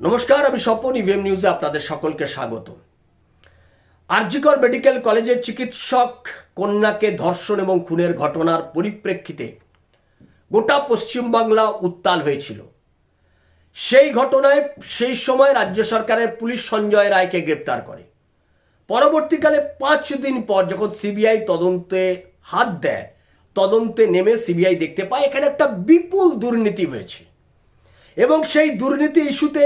নমস্কার, আমি স্বপন ইভিএম নিউজে আপনাদের সকলকে স্বাগত। আরজিকর মেডিকেল কলেজের চিকিৎসক কন্যাকে ধর্ষণ এবং খুনের ঘটনার পরিপ্রেক্ষিতে গোটা পশ্চিমবাংলা উত্তাল হয়েছিল। সেই ঘটনায়, সেই সময় রাজ্য সরকারের পুলিশ সঞ্জয় রায়কে গ্রেপ্তার করে। পরবর্তীকালে পাঁচ দিন পর যখন সিবিআই তদন্তে হাত দেয়, তদন্তে নেমে সিবিআই দেখতে পায়, এখানে একটা বিপুল দুর্নীতি হয়েছে। এবং সেই দুর্নীতি ইস্যুতে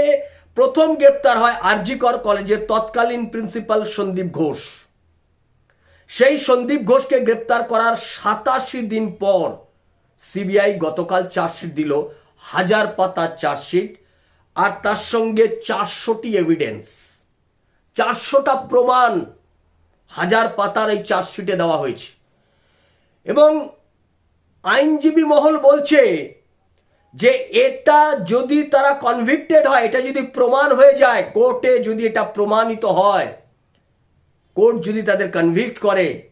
প্রথম গ্রেপ্তার হয় আরজিকর কলেজের তৎকালীন প্রিন্সিপাল সন্দীপ ঘোষ। সেই সন্দীপ ঘোষকে গ্রেপ্তার করার সাতাশি দিন পর সিবিআই গতকাল চার্জশিট দিল, হাজার পাতার চার্জশিট, আর তার সঙ্গে চারশোটি এভিডেন্স চারশোটা প্রমাণ হাজার পাতার এই চার্জশিটে দেওয়া হয়েছে। এবং আইনজীবী মহল বলছে যে এটা যদি তারা কনভিক্টেড হয়, এটা যদি প্রমাণ হয়ে যায়, কোর্টে যদি এটা প্রমাণিত হয়, কোর্ট যদি তাদের কনভিক্ট করে,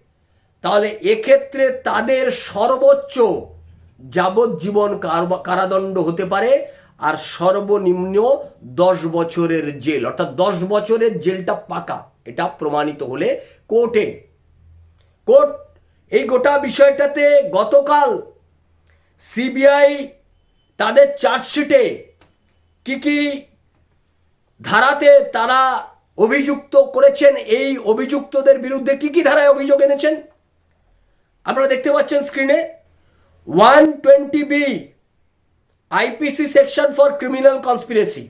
তাহলে এক্ষেত্রে তাদের সর্বোচ্চ যাবজ্জীবন কার- কারাদণ্ড হতে পারে, আর সর্বনিম্ন দশ বছরের জেল, অর্থাৎ দশ বছরের জেলটা পাকা। এটা প্রমাণিত হলে কোর্টে। কোর্ট, এই গোটা বিষয়টাতে গতকাল সিবিআই তাদের চার্জশিটে কি কি ধারাতে তারা অভিযুক্ত করেছেন, এই অভিযুক্তদের বিরুদ্ধে কি কি ধারায় অভিযোগ এনেছেন? আপনারা দেখতে পাচ্ছেন স্ক্রিনে one twenty B IPC section for criminal conspiracy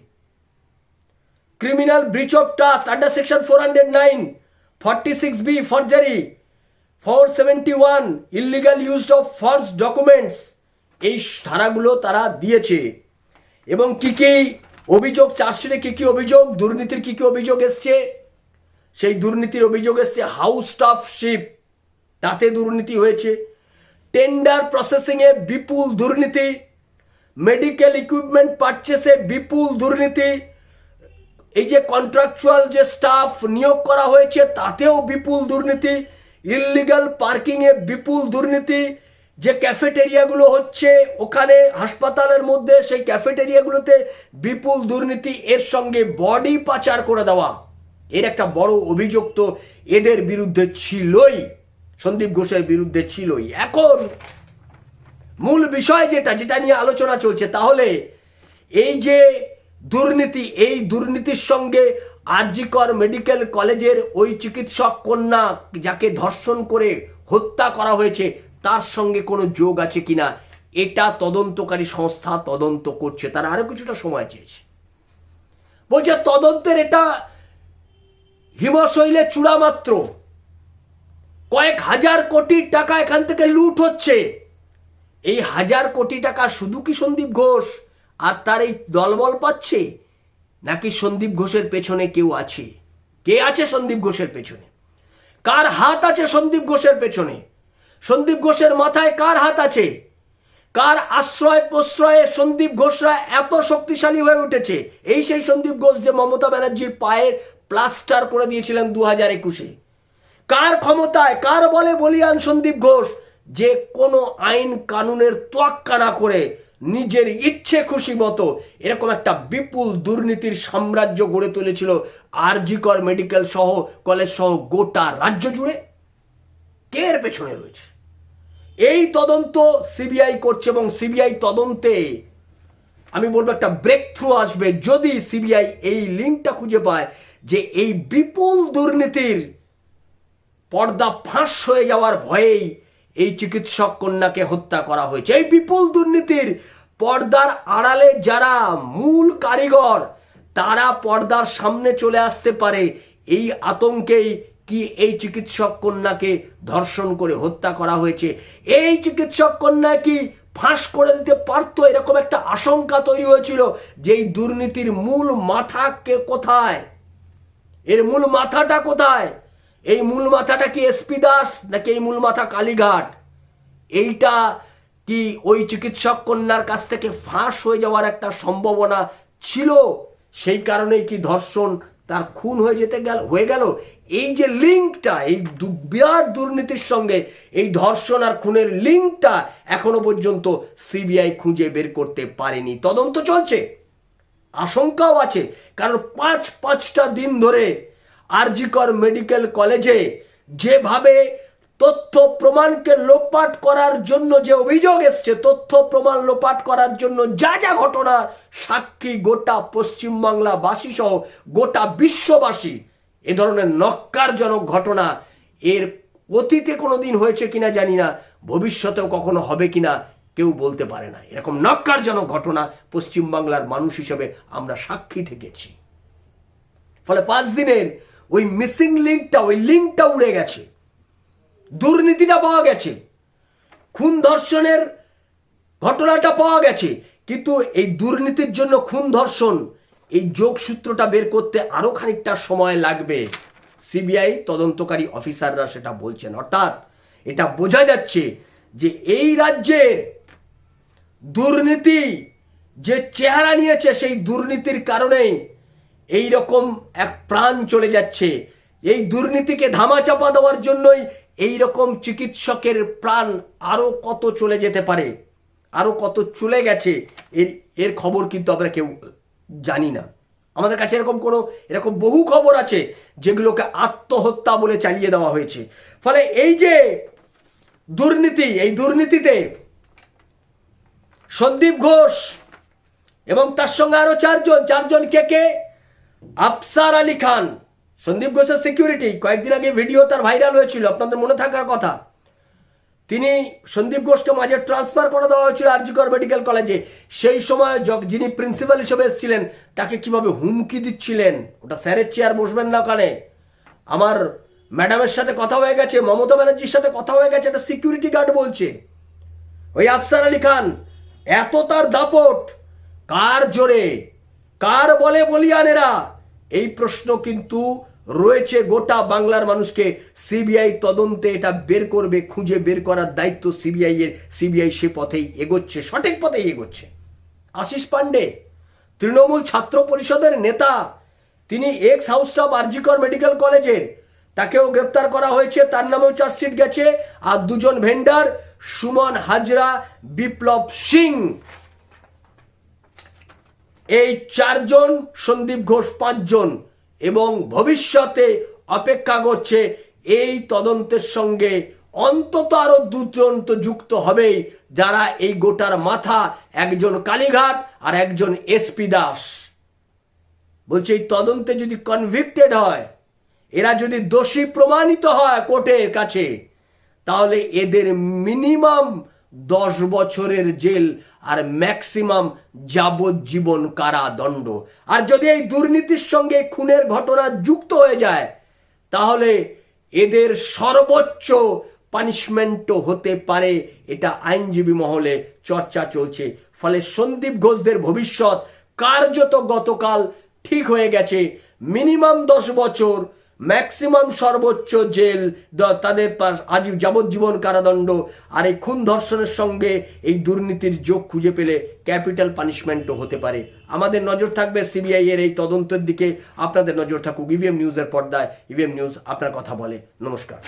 criminal breach of trust under section four hundred nine trust six B 409 46b forgery 471 illegal use of false documents এই ধারাগুলো তারা দিয়েছে। এবং কি কি অভিযোগ, চার্জশিটে কি কি অভিযোগ, দুর্নীতির কি কি অভিযোগ এসছে, সেই দুর্নীতির অভিযোগ এসছে হাউস স্টাফশিপ তাতে দুর্নীতি হয়েছে। টেন্ডার প্রসেসিংয়ে বিপুল দুর্নীতি। মেডিকেল ইকুইপমেন্ট পারচেসে বিপুল দুর্নীতি। এই যে কন্ট্রাকচুয়াল যে স্টাফ নিয়োগ করা হয়েছে, তাতেও বিপুল দুর্নীতি। ইললিগাল পার্কিংয়ে বিপুল দুর্নীতি। যে ক্যাফেটেরিয়াগুলো হচ্ছে, ওখানে হাসপাতালের মধ্যে সেই ক্যাফেটেরিয়াগুলোতে বিপুল দুর্নীতি, এর সঙ্গে বডি পাচার করে দেওয়া। এর একটা বড় অভিযোগ তো এদের বিরুদ্ধে ছিলই, সন্দীপ ঘোষের বিরুদ্ধে ছিলই। এখন মূল বিষয় যেটা যেটা নিয়ে আলোচনা চলছে, তাহলে এই যে দুর্নীতি, এই দুর্নীতির সঙ্গে আরজিকর মেডিকেল কলেজের ওই চিকিৎসক কন্যা যাকে ধর্ষণ করে হত্যা করা হয়েছে তার সঙ্গে কোনো যোগ আছে কিনা, এটা তদন্তকারী সংস্থা তদন্ত করছে, তারা আরও কিছুটা সময় চেয়েছে। বলছে, তদন্তের এটা হিমশৈলের চূড়া মাত্র। কয়েক হাজার কোটি টাকা এখান থেকে লুট হচ্ছে। এই হাজার কোটি টাকা শুধু কি সন্দীপ ঘোষ আর তার এই দলবল পাচ্ছে, নাকি সন্দীপ ঘোষের পেছনে কেউ আছে? কে আছে সন্দীপ ঘোষের পেছনে? কার হাত আছে সন্দীপ ঘোষের পেছনে? সন্দীপ ঘোষের মাথায় কার হাত আছে? কার আশ্রয় প্রশ্রয়ে সন্দীপ ঘোষরা এত শক্তিশালী হয়ে উঠেছে? এই সেই সন্দীপ ঘোষ যে মমতা ব্যানার্জির পায়ের প্লাস্টার করে দিয়েছিলেন দু হাজার একুশে। কার ক্ষমতায়, কার বলে বলিয়ান সন্দীপ ঘোষ? যে কোনো আইন কানুনের তোয়াক্কা না করে নিজের ইচ্ছে খুশি মতো এরকম একটা বিপুল দুর্নীতির সাম্রাজ্য গড়ে তুলেছিল আরজিকর মেডিকেল সহ, কলেজ সহ গোটা রাজ্য জুড়ে। কে এর পেছনে রয়েছে? এই তদন্ত সিবিআই করছে এবং সিবিআই তদন্তে, আমি বলব একটা ব্রেক থ্রু আসবে যদি সিবিআই এই লিঙ্কটা খুঁজে পায় যে এই বিপুল দুর্নীতির পর্দা ফাঁস হয়ে যাওয়ার ভয়েই এই চিকিৎসক কন্যাকে হত্যা করা হয়েছে। এই বিপুল দুর্নীতির পর্দার আড়ালে যারা মূল কারিগর, তারা পর্দার সামনে চলে আসতে পারে। এই আতঙ্কেই কি এই চিকিৎসক কন্যাকে ধর্ষণ করে হত্যা করা হয়েছে? এই চিকিৎসক কন্যা কি ফাঁস করে দিতে পারতো? এরকম একটা আশঙ্কা তৈরি হয়েছিল যে এই দুর্নীতির মূল মাথা কে কোথায়? এর মূল মাথাটা কোথায়? এই মূল মাথাটা কি এসপি দাস নাকি এই মূল মাথা কালীঘাট? এইটা কি ওই চিকিৎসক কন্যার কাছ থেকে ফাঁস হয়ে যাওয়ার একটা সম্ভাবনা ছিল? সেই কারণেই কি ধর্ষণ তার খুন হয়ে যেতে গেল হয়ে গেল? এই যে লিঙ্কটা এই বিরাট দুর্নীতির সঙ্গে এই ধর্ষণ আর খুনের লিঙ্কটা এখনও পর্যন্ত সিবিআই খুঁজে বের করতে পারেনি। তদন্ত চলছে। আশঙ্কাও আছে। কারণ পাঁচ, পাঁচটা দিন ধরে আরজিকর মেডিকেল কলেজে যেভাবে তথ্য প্রমাণকে লোপাট করার জন্য যে অভিযোগ এসছে, তথ্য প্রমাণ লোপাট করার জন্য যা যা ঘটনা, সাক্ষী গোটা পশ্চিমবাংলাবাসী সহ গোটা বিশ্ববাসী এ ধরনের নক্কারজনক ঘটনা এর অতীতে কোনো দিন হয়েছে কিনা জানি না, ভবিষ্যতেও কখনো হবে কিনা কেউ বলতে পারে না। এরকম নক্কারজনক ঘটনা পশ্চিমবাংলার মানুষ হিসেবে আমরা সাক্ষী থেকেছি। ফলে পাঁচ দিনের ওই মিসিং লিঙ্কটা, ওই লিঙ্কটা উড়ে গেছে। দুর্নীতিটা পাওয়া গেছে। খুন ধর্ষণের ঘটনাটা পাওয়া গেছে। কিন্তু এই দুর্নীতির জন্য খুন ধর্ষণ এই যোগসূত্রটা বের করতে আরও খানিকটা সময় লাগবে। সিবিআই তদন্তকারী অফিসাররা সেটা বলছেন। অর্থাৎ এটা বোঝা যাচ্ছে যে এই রাজ্যের দুর্নীতি যে চেহারা নিয়েছে সেই দুর্নীতির কারণেই এই রকম এক প্রাণ চলে যাচ্ছে। এই দুর্নীতিকে ধামাচাপা দেওয়ার জন্যই এই রকম চিকিৎসকের প্রাণ আরও কত চলে যেতে পারে আরও কত চলে গেছে, এর এর খবর কিন্তু আমরা কেউ জানি না। আমাদের কাছে এরকম কোনো, এরকম বহু খবর আছে যেগুলোকে আত্মহত্যা বলে চালিয়ে দেওয়া হয়েছে। ফলে এই যে দুর্নীতি, এই দুর্নীতিতে সন্দীপ ঘোষ এবং তার সঙ্গে আরও চারজন চারজন কে কে? আফসার আলী খান। সন্দীপ ঘোষের সিকিউরিটি কয়েকদিন আগে ভিডিও তার ভাইরাল হয়েছিল, আপনাদের মনে থাকার কথা। তিনি সন্দীপ ঘোষকে মাঝে ট্রান্সফার করে দেওয়া হয়েছিল আরজিকর মেডিকেল কলেজে সেই সময় যিনি প্রিন্সিপাল হিসেবে এসেছিলেন, তাকে কীভাবে হুমকি দিচ্ছিলেন, ওটা স্যারের চেয়ার বসবেন না ওখানে। আমার ম্যাডামের সাথে কথা হয়ে গেছে, মমতা ব্যানার্জির সাথে কথা হয়ে গেছে, একটা সিকিউরিটি গার্ড বলছে। ওই আফসার আলী খান, এত তার দাপট, কার জোরে, কার বলে বলিয়ানেরা? এই প্রশ্ন কিন্তু রয়েছে গোটা বাংলার মানুষকে সিবিআই তদন্তে এটা বের করবে, খুঁজে বের করার দায়িত্ব সিবিআই এর। সিবিআই সে পথেই এগোচ্ছে, সঠিক পথেই এগোচ্ছে। আশিস পান্ডে তৃণমূল ছাত্র পরিষদের নেতা, তিনি x house staff RG Kar medical কলেজের তাকেও গ্রেপ্তার করা হয়েছে, তার নামেও চার্জশিট গেছে। আর দুজন ভেন্ডার সুমন হাজরা, বিপ্লব সিং। এই চারজন, সন্দীপ ঘোষ পাঁচজন। এবং ভবিষ্যতে অপেক্ষা করছে এই তদন্তের সঙ্গে অন্তত আরও দুজন যুক্ত হবেই যারা এই গোটার মাথা একজন কালীঘাট আর একজন এসপি দাস। বলছে, এই তদন্তে যদি কনভিক্টেড হয়, এরা যদি দোষী প্রমাণিত হয় কোর্টের কাছে, তাহলে এদের মিনিমাম দশ বছরের জেল আর ম্যাক্সিমাম যাবজ্জীবন কারাদণ্ড। আর যদি এই দুর্নীতির সঙ্গে খুনের ঘটনা যুক্ত হয়ে যায়, তাহলে এদের সর্বোচ্চ পানিশমেন্টও হতে পারে। এটা আইনজীবী মহলে চর্চা চলছে। ফলে সন্দীপ ঘোষদের ভবিষ্যৎ কার্যত গতকাল ঠিক হয়ে গেছে। মিনিমাম দশ বছর ম্যাক্সিমাম সর্বোচ্চ জেল তাদের পাশ আজ যাবজ্জীবন কারাদণ্ড। আর এই খুন ধর্ষণের সঙ্গে এই দুর্নীতির যোগ খুঁজে পেলে ক্যাপিটাল পানিশমেন্টও হতে পারে। আমাদের নজর থাকবে সিবিআই এর এই তদন্তের দিকে। আপনাদের নজর থাকুক ইভিএম নিউজের পর্দায়। ইভিএম নিউজ আপনার কথা বলে। নমস্কার।